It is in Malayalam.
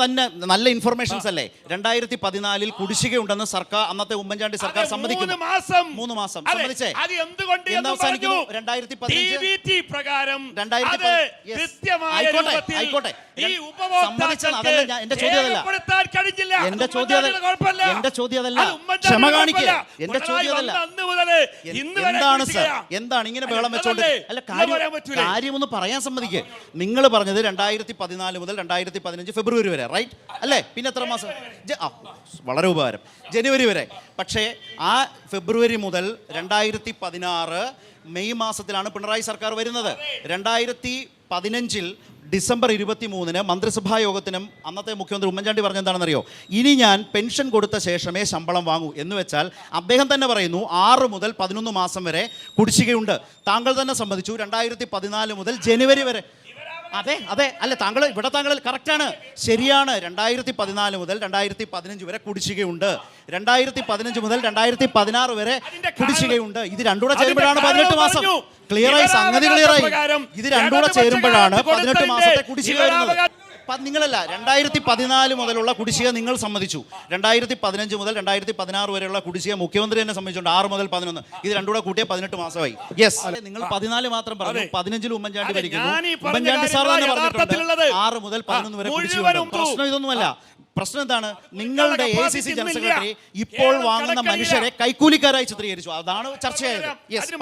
തന്നെ നല്ല ഇൻഫർമേഷൻസ് അല്ലേ രണ്ടായിരത്തി പതിനാലിൽ കുടിശ്ശികയുണ്ടെന്ന് സർക്കാർ അന്നത്തെ ഉമ്മൻചാണ്ടി സർക്കാർ സമ്മതിക്കുന്നു മാസം മൂന്ന് മാസം സമ്മതിച്ചേ അത് എന്തുകൊണ്ട് എന്ന് അവസാനിക്കുന്നു? രണ്ടായിരത്തി DVT പ്രകാരം രണ്ടായിരത്തി അത് പതി- yes. കൃത്യമായ ആയിക്കോട്ടെ, രൂപത്തിൽ ആയിക്കോട്ടെ. ഈ ഞാൻ സമ്മതിച്ചത് ഉപഭോക്താക്കൾക്ക് അതല്ല ഞാൻ- എന്റെ ചോദ്യം അതല്ല. രേഖപ്പെടുത്താൻ കഴിഞ്ഞില്ല അത് എന്റെ ചോദ്യം അതല്ല. ഉമ്മൻചാണ്ടിയുടെ കുഴപ്പമല്ല. എന്റെ ചോദ്യം അതല്ല. അത് ഉമ്മൻചാണ്ടിയുടെ ക്ഷമ കാണിക്കുക കുഴപ്പമല്ല. എന്റെ പിണറായി ചോദ്യം അതല്ല. വന്ന അന്ന് ഇന്ന് എന്താണ് സർ? എന്താണ് ഇങ്ങനെ ബഹളം വെച്ചോണ്ട്? അല്ല കാര്യം കാര്യമൊന്ന് പറയാൻ സമ്മതിക്ക്. നിങ്ങൾ പറഞ്ഞത് രണ്ടായിരത്തി പതിനാല് മുതൽ രണ്ടായിരത്തി പതിനഞ്ച് ഫെബ്രുവരി വരെ റൈറ്റ് അല്ലേ? പിന്നെ എത്ര മാസം? വളരെ ഉപകാരം. ജനുവരി വരെ. പക്ഷേ ആ ഫെബ്രുവരി മുതൽ രണ്ടായിരത്തി പതിനാറ് മെയ് മാസത്തിലാണ് പിണറായി സർക്കാർ വരുന്നത്. രണ്ടായിരത്തി പതിനഞ്ചിൽ ഡിസംബർ ഇരുപത്തി മൂന്നിന് മന്ത്രിസഭാ യോഗത്തിനും അന്നത്തെ മുഖ്യമന്ത്രി ഉമ്മൻചാണ്ടി പറഞ്ഞ എന്താണെന്നറിയോ ഇനി ഞാൻ പെൻഷൻ കൊടുത്ത ശേഷമേ ശമ്പളം വാങ്ങൂ. എന്ന് വെച്ചാൽ അദ്ദേഹം തന്നെ പറയുന്നു ആറ് മുതൽ പതിനൊന്ന് മാസം വരെ കുടിശ്ശികയുണ്ട്. താങ്കൾ തന്നെ സംബന്ധിച്ചു രണ്ടായിരത്തി മുതൽ ജനുവരി വരെ അതെ അതെ. അല്ല താങ്കൾ ഇവിടെ താങ്കൾ കറക്റ്റാണ് ശരിയാണ്. രണ്ടായിരത്തി പതിനാല് മുതൽ രണ്ടായിരത്തി പതിനഞ്ച് വരെ കുടിശ്ശികയുണ്ട്. രണ്ടായിരത്തി പതിനഞ്ച് മുതൽ രണ്ടായിരത്തി പതിനാറ് വരെ കുടിശ്ശികയുണ്ട്. ഇത് രണ്ടുകൂടെ ചേരുമ്പോഴാണ് പതിനെട്ട് മാസം. ക്ലിയറായി സംഗതി ക്ലിയറായി ഇത് രണ്ടുകൂടെ ചേരുമ്പോഴാണ് പതിനെട്ട് മാസത്തെ കുടിശ്ശിക വരുന്നത്. നിങ്ങളല്ല രണ്ടായിരത്തി പതിനാല് മുതലുള്ള കുടിശ്ശിക നിങ്ങൾ സമ്മതിച്ചു. രണ്ടായിരത്തി പതിനഞ്ച് മുതൽ രണ്ടായിരത്തി പതിനാറ് വരെയുള്ള കുടിശ്ശിക മുഖ്യമന്ത്രി തന്നെ സംബന്ധിച്ചുണ്ട്. ആറ് മുതൽ പതിനൊന്ന്. ഇത് രണ്ടുകൂടെ കൂട്ടിയ പതിനെട്ട് മാസമായി. യെസ് നിങ്ങൾ പതിനാല് മാത്രം പറഞ്ഞു. പതിനഞ്ചിൽ ഉമ്മൻചാണ്ടി ഭരിക്കുന്നു. ഉമ്മൻചാണ്ടി സാർ തന്നെ പറഞ്ഞിട്ടുണ്ട്. ആറ് മുതൽ പതിനൊന്ന് വരെ. പ്രശ്നം ഇതൊന്നുമല്ല പ്രശ്നം എന്താണ്? നിങ്ങളുടെ A C C general secretary ഇപ്പോൾ വാങ്ങുന്ന മനുഷ്യരെ കൈക്കൂലിക്കാരായി ചിത്രീകരിച്ചു. അതാണ് ചർച്ചയായത്. യെസ്